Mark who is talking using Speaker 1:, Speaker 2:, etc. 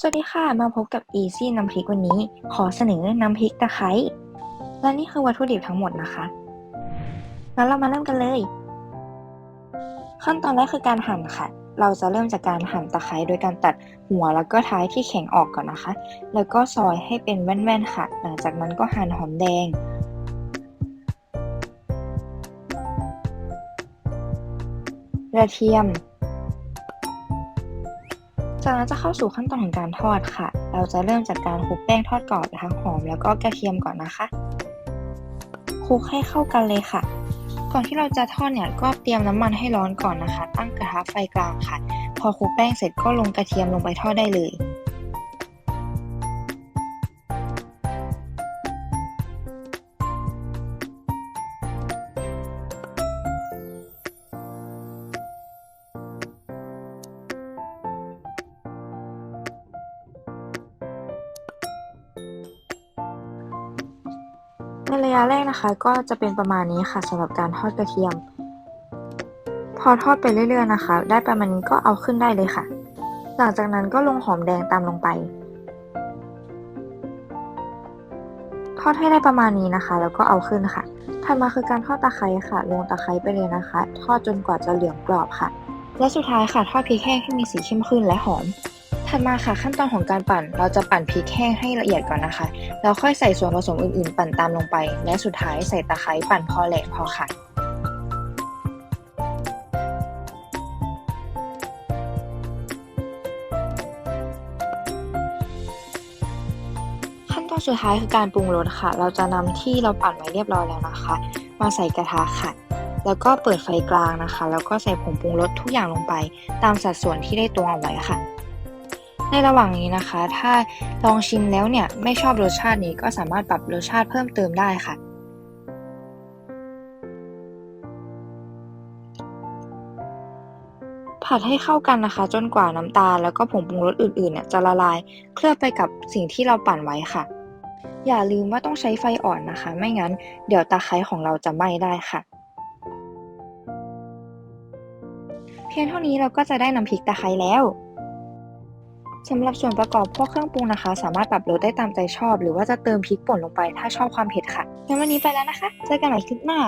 Speaker 1: สวัสดีค่ะ มาพบกับ Easy น้ำพริกวันนี้ ขอเสนอน้ำพริกตะไคร้ และนี่คือวัตถุดิบทั้งหมดนะคะงั้นเรามาเริ่มกันเลย ขั้นตอนแรกคือการหั่นค่ะ เราจะเริ่มจากการหั่นตะไคร้โดยการตัดหัวแล้วก็ท้ายที่แข็งออกก่อนนะคะ แล้วก็ซอยให้เป็นแว่นๆค่ะ หลังจากนั้นก็หั่นหอมแดง กระเทียม จากนั้นจะเข้าสู่ขั้นตอนของการทอดค่ะ เราจะเริ่มจากการคลุกแป้งทอดกรอบทั้งหอมแล้วก็กระเทียมก่อนนะคะคลุกให้เข้ากันเลยค่ะ ก่อนที่เราจะทอดเนี่ยก็เตรียมน้ำมันให้ร้อนก่อนนะคะ ตั้งกระทะไฟกลางค่ะ พอคลุกแป้งเสร็จก็ลงกระเทียมลงไปทอดได้เลย ในระยะแรกนะคะ ก็จะเป็นประมาณนี้ค่ะสำหรับการทอดกระเทียม พอทอดไปเรื่อยๆนะคะ ได้ประมาณนี้ก็เอาขึ้นได้เลยค่ะ หลังจากนั้นก็ลงหอมแดงตามลงไป ทอดให้ได้ประมาณนี้นะคะ แล้วก็เอาขึ้นค่ะถัดมาคือการทอดตะไคร้ค่ะ ลงตะไคร้ไปเลยนะคะ ทอดจนกว่าจะเหลืองกรอบค่ะ และสุดท้ายค่ะ ทอดพริกแห้งให้มีสีเข้มขึ้นและหอม ถัดมาค่ะขั้นตอนของการปั่น เราจะปั่นพริกแห้งให้ละเอียดก่อนนะคะ แล้วค่อยใส่ส่วนผสมอื่นๆ ปั่นตามลงไป และสุดท้ายใส่ตะไคร้ปั่นพอแหลกพอค่ะขั้นตอนสุดท้ายคือการปรุงรสค่ะ เราจะนำที่เราปั่นไว้เรียบร้อยแล้วนะคะ มาใส่กระทะค่ะ แล้วก็เปิดไฟกลางนะคะ แล้วก็ใส่ผงปรุงรสทุกอย่างลงไป ตามสัดส่วนที่ได้ตวงเอาไว้ค่ะ ในระหว่างนี้นะคะ ถ้าลองชิมแล้วเนี่ยไม่ชอบรสชาตินี้ก็สามารถปรับรสชาติเพิ่มเติมได้ค่ะ ผัดให้เข้ากันนะคะ จนกว่าน้ำตาลแล้วก็ผงปรุงรสอื่นๆเนี่ยจะละลาย เคลือบไปกับสิ่งที่เราปั่นไว้ค่ะ อย่าลืมว่าต้องใช้ไฟอ่อนนะคะ ไม่งั้นเดี๋ยวตะไคร้ของเราจะไหม้ได้ค่ะเพียงเท่านี้เราก็จะได้น้ำพริกตะไคร้แล้ว สำหรับส่วนประกอบพวกเครื่องปรุงนะคะ สามารถปรับลดได้ตามใจชอบ หรือว่าจะเติมพริกป่นลงไปถ้าชอบความเผ็ดค่ะงั้นวันนี้ไปแล้วนะคะ เจอกันใหม่คลิปหน้า